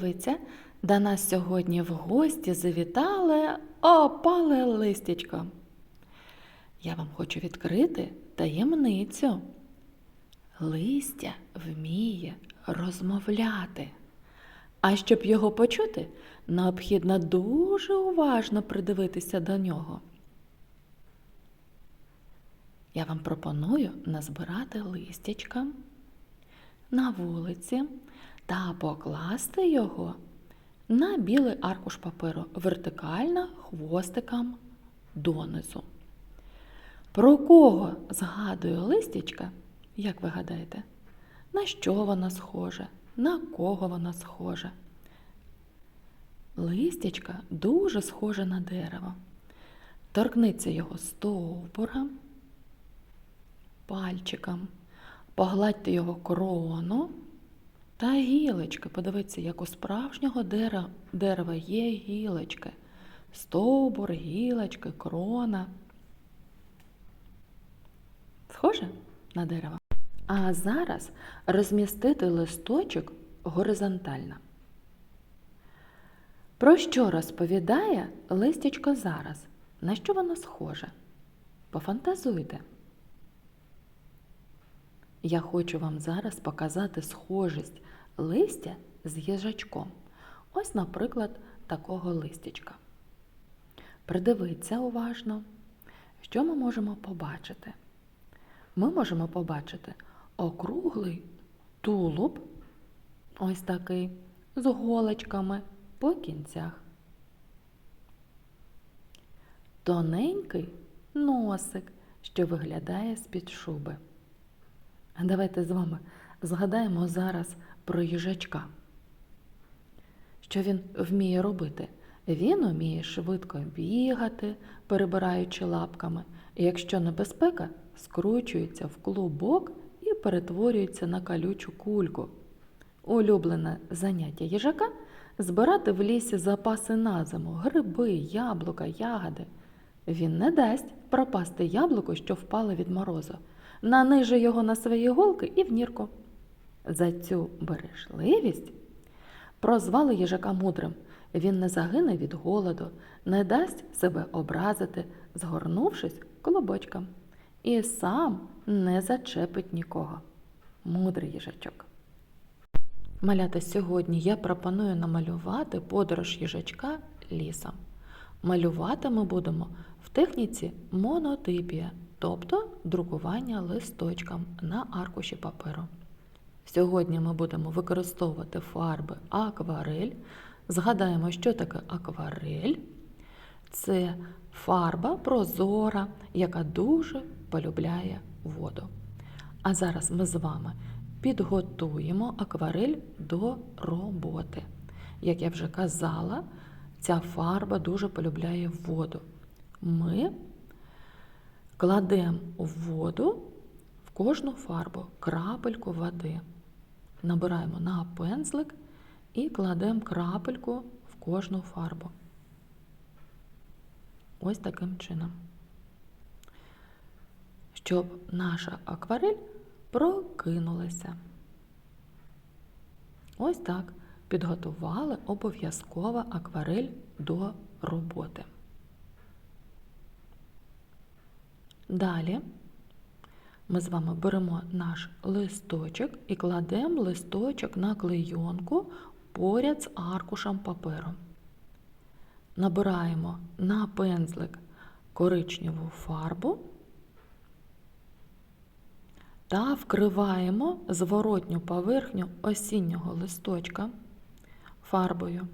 подивіться, до нас сьогодні в гості завітали опале листячко. Я вам хочу відкрити таємницю. Листя вміє розмовляти. А щоб його почути, необхідно дуже уважно придивитися до нього. Я вам пропоную назбирати листячка на вулиці та покласти його на білий аркуш паперу вертикально хвостиком донизу. Про кого згадує листячка, як ви гадаєте? На що вона схожа? На кого вона схожа? Листячка дуже схоже на дерево. Торкниться його стовбуром, пальчиком, погладьте його крону та гілочки. Подивіться, як у справжнього дерева, є гілочки. Стовбур, гілочки, крона. Схоже на дерево? А зараз розмістити листочок горизонтально. Про що розповідає листячко зараз? На що воно схоже? Пофантазуйте. Я хочу вам зараз показати схожість листя з їжачком. Ось, наприклад, такого листячка. Придивіться уважно, що ми можемо побачити. Ми можемо побачити округлий тулуб, ось такий, з голочками по кінцях. Тоненький носик, що виглядає з-під шуби. Давайте з вами згадаємо зараз про їжачка. Що він вміє робити? Він вміє швидко бігати, перебираючи лапками, і якщо небезпека, скручується в клубок і перетворюється на калючу кульку. Улюблене заняття їжака збирати в лісі запаси на зиму, гриби, яблука, ягоди. Він не дасть пропасти яблуко, що впало від морозу, наниже його на свої голки і в нірку. За цю бережливість прозвали їжака мудрим. Він не загине від голоду, не дасть себе образити, згорнувшись колобочком, і сам не зачепить нікого. Мудрий їжачок. Малята, сьогодні я пропоную намалювати подорож їжачка лісом. Малювати ми будемо в техніці монотипія, тобто друкування листочком на аркуші паперу. Сьогодні ми будемо використовувати фарби акварель. Згадаємо, що таке акварель. Це фарба прозора, яка дуже полюбляє воду. А зараз ми з вами підготуємо акварель до роботи. Як я вже казала, ця фарба дуже полюбляє воду. Ми кладемо у воду в кожну фарбу крапельку води. Набираємо на пензлик і кладемо крапельку в кожну фарбу. Ось таким чином. Щоб наша акварель прокинулася. Ось так підготували обов'язково акварель до роботи. Далі ми з вами беремо наш листочок і кладемо листочок на клейонку поряд з аркушем паперу. Набираємо на пензлик коричневу фарбу та вкриваємо зворотню поверхню осіннього листочка фарбою.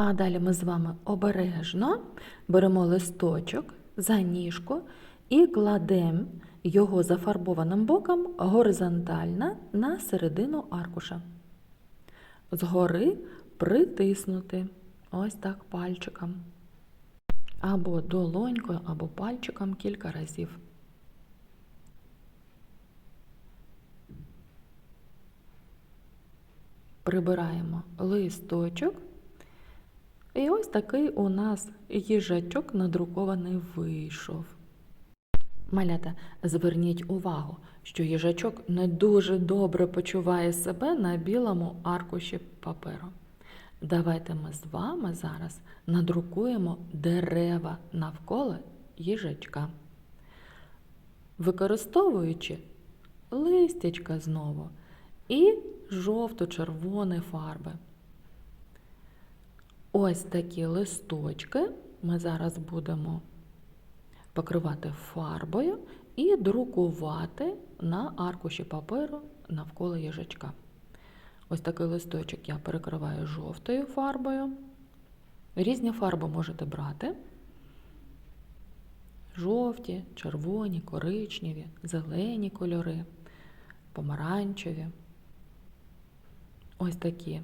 А далі ми з вами обережно беремо листочок за ніжку і кладемо його зафарбованим боком горизонтально на середину аркуша. Згори притиснути ось так пальчиком. або долонькою, або пальчиком кілька разів. Прибираємо листочок. І ось такий у нас їжачок надрукований вийшов. Малята, зверніть увагу, що їжачок не дуже добре почуває себе на білому аркуші паперу. Давайте ми з вами зараз надрукуємо дерева навколо їжачка, використовуючи листячка знову і жовто-червоні фарби. Ось такі листочки ми зараз будемо покривати фарбою і друкувати на аркуші паперу навколо їжачка. Ось такий листочок я перекриваю жовтою фарбою. Різні фарби можете брати. Жовті, червоні, коричневі, зелені кольори, помаранчеві. Ось такі.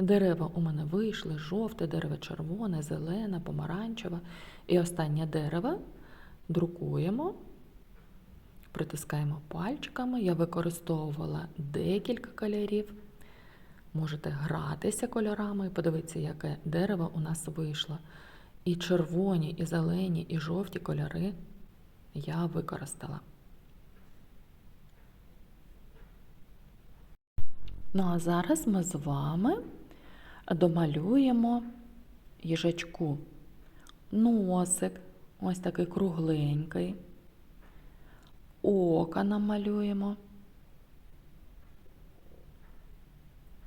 Дерева у мене вийшли: жовте дерево, червоне, зелене, помаранчеве. І останнє дерево друкуємо, притискаємо пальчиками. Я використовувала декілька кольорів. Можете гратися кольорами і подивитися, яке дерево у нас вийшло. І червоні, і зелені, і жовті кольори я використала. Ну а зараз ми з вами домалюємо їжачку. Носик, ось такий кругленький, ока намалюємо.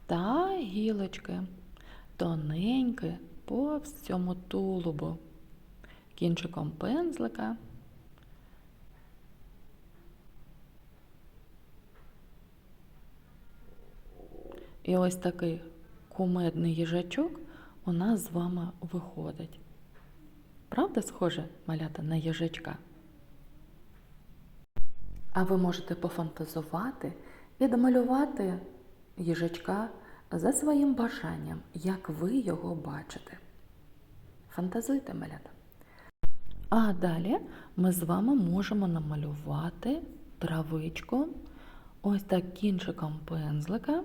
Та гілочки тоненькі по всьому тулубу, кінчиком пензлика. І ось такий кумедний їжачок у нас з вами виходить. Правда, схоже, малята на їжачка? А ви можете пофантазувати і домалювати їжачка за своїм бажанням, як ви його бачите. Фантазуйте, малята. А далі ми з вами можемо намалювати травичку ось так кінчиком пензлика.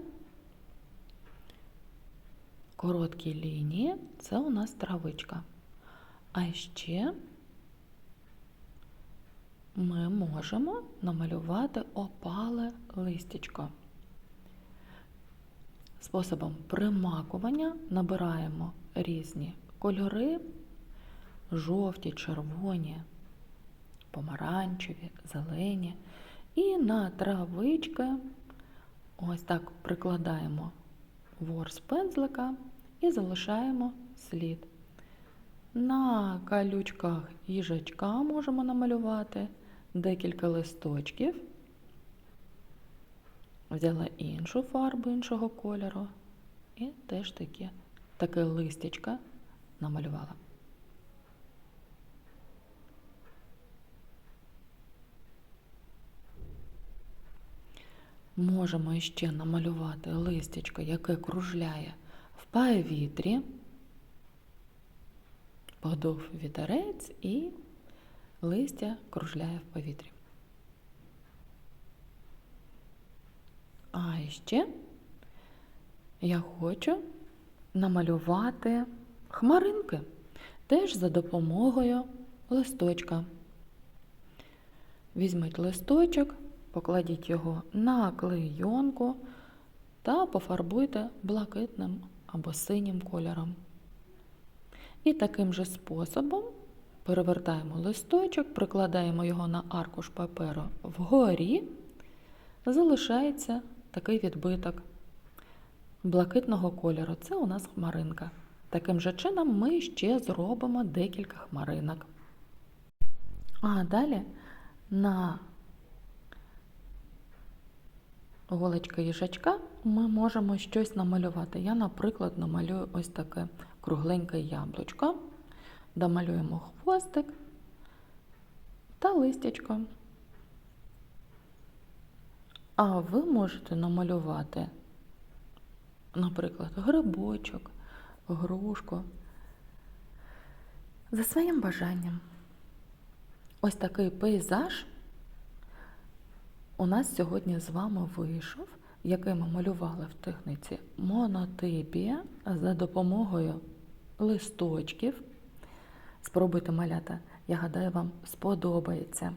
Короткі лінії це у нас травичка. А ще ми можемо намалювати опале листячко. Способом примакування набираємо різні кольори, жовті, червоні, помаранчеві, зелені. І на травички ось так прикладаємо ворс пензлика і залишаємо слід. На калючках їжачка можемо намалювати декілька листочків. Взяла іншу фарбу іншого кольору і теж таке, таке листячка намалювала. Можемо ще намалювати листячко, яке кружляє в повітрі, подув вітерець і листя кружляє в повітрі. А ще я хочу намалювати хмаринки теж за допомогою листочка. Візьміть листочок, покладіть його на клейонку та пофарбуйте блакитним або синім кольором. І таким же способом перевертаємо листочок, прикладаємо його на аркуш паперу вгорі, залишається такий відбиток блакитного кольору. Це у нас хмаринка. Таким же чином ми ще зробимо декілька хмаринок. А далі на голочка їжачка ми можемо щось намалювати. Я, наприклад, намалюю ось таке кругленьке яблучко, домалюємо хвостик та листячко. А ви можете намалювати, наприклад, грибочок, грушку, за своїм бажанням. Ось такий пейзаж у нас сьогодні з вами вийшов, який ми малювали в техніці монотипія за допомогою листочків. Спробуйте маляти, я гадаю, вам сподобається.